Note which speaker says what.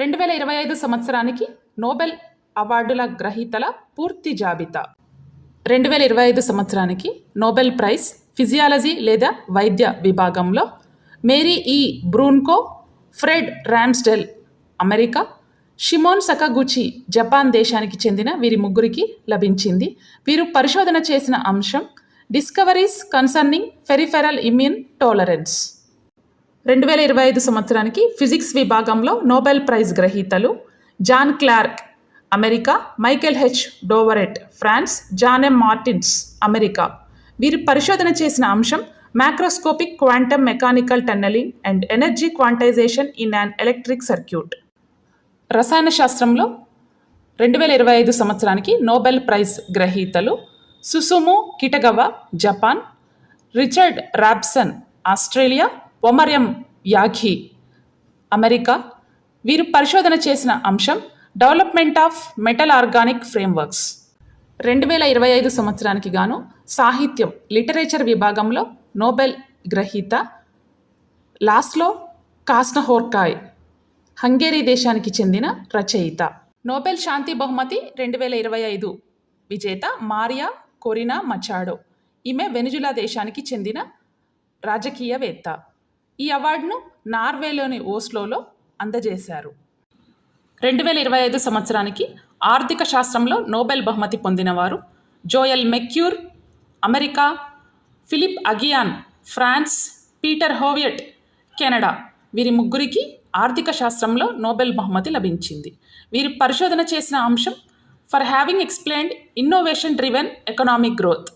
Speaker 1: రెండు వేల ఇరవై ఐదు సంవత్సరానికి నోబెల్ అవార్డుల గ్రహీతల పూర్తి జాబితా. రెండు వేల ఇరవై ఐదు సంవత్సరానికి నోబెల్ ప్రైజ్ ఫిజియాలజీ లేదా వైద్య విభాగంలో Mary E Brunkow Fred Ramsdell America Shimon Sakaguchi Japan దేశానికి చెందిన వీరి ముగ్గురికి లభించింది. వీరు పరిశోధన చేసిన అంశం discoveries concerning peripheral immune tolerance. రెండు వేల ఇరవై ఐదు సంవత్సరానికి ఫిజిక్స్ విభాగంలో Nobel prize గ్రహీతలు John Clarke America Michel H Devoret France John M Martinis America. వీరు పరిశోధన చేసిన అంశం macroscopic quantum mechanical tunnelling and energy quantization in an electric circuit. రసాయన శాస్త్రంలో రెండు వేల ఇరవై ఐదు సంవత్సరానికి Nobel prize గ్రహీతలు Susumu Kitagawa Japan Richard Robson Australia Omar M Yaghi America. వీరు పరిశోధన చేసిన అంశం development of metal organic frameworks. రెండు వేల ఇరవై ఐదు సంవత్సరానికి గాను సాహిత్యం లిటరేచర్ విభాగంలో నోబెల్ గ్రహీత లాస్లో కాస్నహోర్కాయ్ హంగేరీ దేశానికి చెందిన రచయిత. నోబెల్ శాంతి బహుమతి రెండు వేల ఇరవై ఐదు విజేత మారియా కొరినా మచాడో. ఈమె వెనుజులా దేశానికి చెందిన రాజకీయవేత్త. ఈ అవార్డును నార్వేలోని ఓస్లోలో అందజేశారు. రెండు వేల ఇరవై ఐదు సంవత్సరానికి ఆర్థిక శాస్త్రంలో నోబెల్ బహుమతి పొందినవారు Joel Mokyr America Philippe Aghion France Peter Howitt Canada. వీరి ముగ్గురికి ఆర్థిక శాస్త్రంలో నోబెల్ బహుమతి లభించింది. వీరి పరిశోధన చేసిన అంశం for having explained innovation driven economic growth.